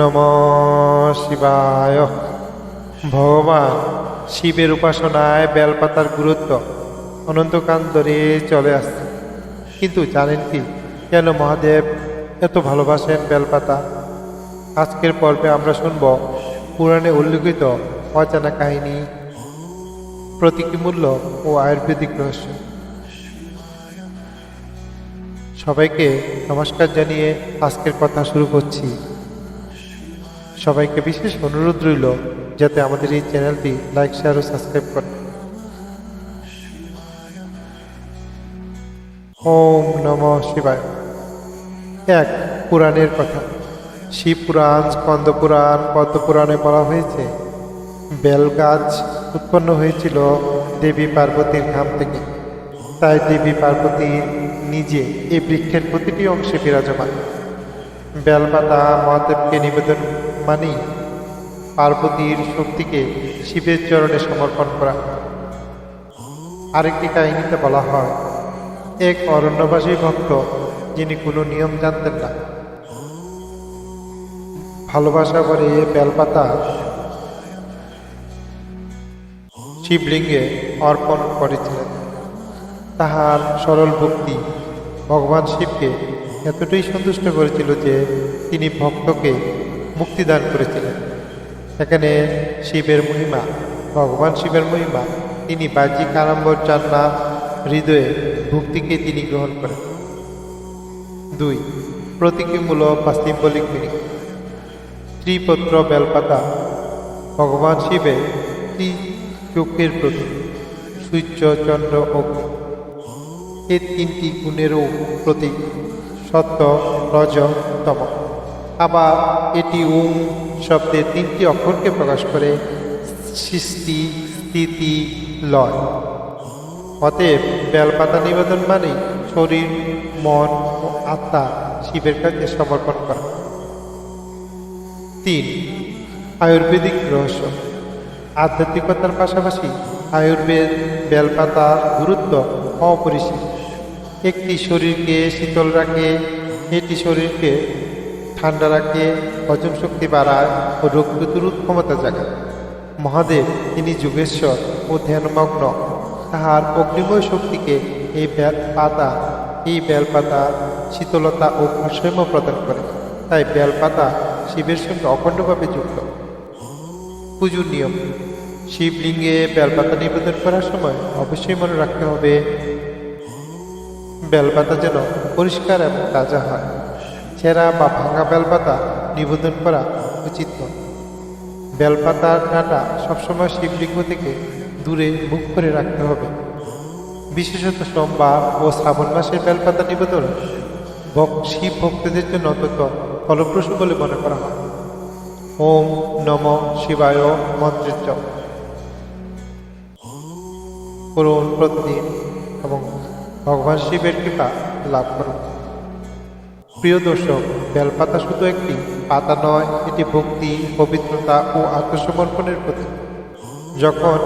নম শিবায়। ভগবান শিবের উপাসনায় বেলপাতার গুরুত্ব অনন্তকাল ধরে চলে আসছে। কিন্তু জানেন কি, কেন মহাদেব এত ভালোবাসেন বেলপাতা? আজকের পর্বে আমরা শুনব পুরাণে উল্লিখিত অজানা কাহিনী, প্রতীকী মূল্য ও আয়ুর্বেদিক রহস্য। সবাইকে নমস্কার জানিয়ে আজকের কথা শুরু করছি। সবাইকে বিশেষ অনুরোধ রইল যাতে আমাদের এই চ্যানেলটি লাইক, শেয়ার ও সাবস্ক্রাইব করেন ওম নম শিবায়। এক পুরাণের কথা। শিব পুরাণ স্কন্দ পুরাণ পদ্ম পুরাণে বলা হয়েছে বেল গাছ উৎপন্ন হয়েছিল দেবী পার্বতীর ঘাম থেকে। তাই দেবী পার্বতী নিজে এই বৃক্ষের প্রতিটি অংশে বিরাজমান। বেলপাতা, মহাদেবকে নিবেদন মানেই পার্বতীর শক্তিকে শিবের চরণে সমর্পণ করা। আরেকটি কাহিনীতে বলা হয়, এক অরণ্যবাসী ভক্ত যিনি কোনো নিয়ম জানতেন না। ভালোবাসা করে বেলপাতা শিবলিঙ্গে অর্পণ করেছিলেন। তাহার সরল ভক্তি ভগবান শিবকে এতটাই সন্তুষ্ট করেছিল যে তিনি ভক্তকে মুক্তিদান করেছিলেন। সেখানে শিবের মহিমা, ভগবান শিবের মহিমা, তিনি বাহ্যিক আড়ম্বর চান না, হৃদয়ে ভক্তিকে তিনি গ্রহণ করেন। দুই, প্রতীকীমূলক বা সিম্বলিক মিনিং ত্রিপত্র বেলপাতা, ভগবান শিবের ত্রি চোখের প্রতীক, সূর্য, চন্দ্র, অগ্নি। এই তিনটি গুণেরও প্রতীক, সত্য, রজ, তম। আবার এটি ওম শব্দের তিনটি অক্ষরকে প্রকাশ করে সৃষ্টি, স্থিতি, লয়। অতএব বেলপাতা নিবেদন মানে শরীর, মন ও আত্মা শিবের কাছে সমর্পণ করা। তিন, আয়ুর্বেদিক রহস্য। আধ্যাত্মিকতার পাশাপাশি আয়ুর্বেদ বেলপাতার গুরুত্ব অপরিসীম। একটি শরীরকে শীতল রাখে এটি শরীরকে ঠান্ডা রাখে, হজম শক্তি বাড়ায় ও রোগ প্রতিরোধ ক্ষমতা জাগায়। মহাদেব, তিনি যোগেশ্বর ও ধ্যানমগ্ন। তাহার অগ্নিময় শক্তিকে এই বেল পাতা, এই বেলপাতা শীতলতা ও ভারসাম্য প্রদান করে। তাই বেলপাতা শিবের সঙ্গে অখণ্ডভাবে যুক্ত। পুজোর নিয়ম। শিবলিঙ্গে বেলপাতা নিবেদন করার সময় অবশ্যই মনে রাখতে হবে বেলপাতা যেন পরিষ্কার এবং তাজা হয়। ছেঁড়া বা ভাঙা বেলপাতা নিবেদন করা উচিত নয়। বেলপাতার ডাঁটা সবসময় শিবলিঙ্গ থেকে দূরে মুখ করে রাখতে হবে। বিশেষত সোমবার ও শ্রাবণ মাসের বেলপাতা নিবেদন শিব ভক্তদের জন্য অত্যন্ত ফলপ্রসূ বলে মনে করা হয়। ওম নম শিবায় মন্ত্রের জপ। করুন প্রতিদিন এবং ভগবান শিবের কৃপা লাভ করুন। প্রিয় দর্শক, বেলপাতা শুধু একটি পাতা নয়, এটি ভক্তি, পবিত্রতা ও আত্মসমর্পণের প্রতীক। যখন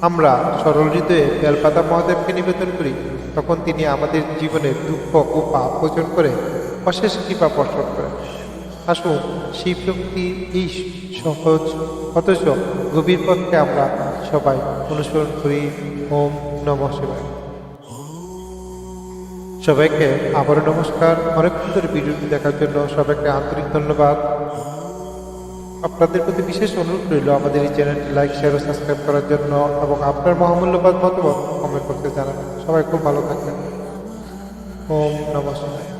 আমরা সরল হৃদয়ে বেলপাতা মহাদেবকে নিবেদন করি, তখন তিনি আমাদের জীবনের দুঃখ ও পাপ মোচন করে অশেষ কৃপা বর্ষণ করেন। আসুন শিব শক্তির এই সহজ, অথচ গভীর পথকে আমরা সবাই অনুসরণ করি। ওম নম শিবায়। সবাইকে আবারও নমস্কার। অনেক সুন্দর ভিডিওটি দেখার জন্য সবাইকে আন্তরিক ধন্যবাদ। আপনাদের প্রতি বিশেষ অনুরোধ রইল আমাদের এই চ্যানেলটি লাইক, শেয়ার ও সাবস্ক্রাইব করার জন্য এবং আপনার মহামূল্যবাদ মতামত কমেন্ট করতে জানাবেন। সবাই খুব ভালো থাকবেন। ওম নমস্কার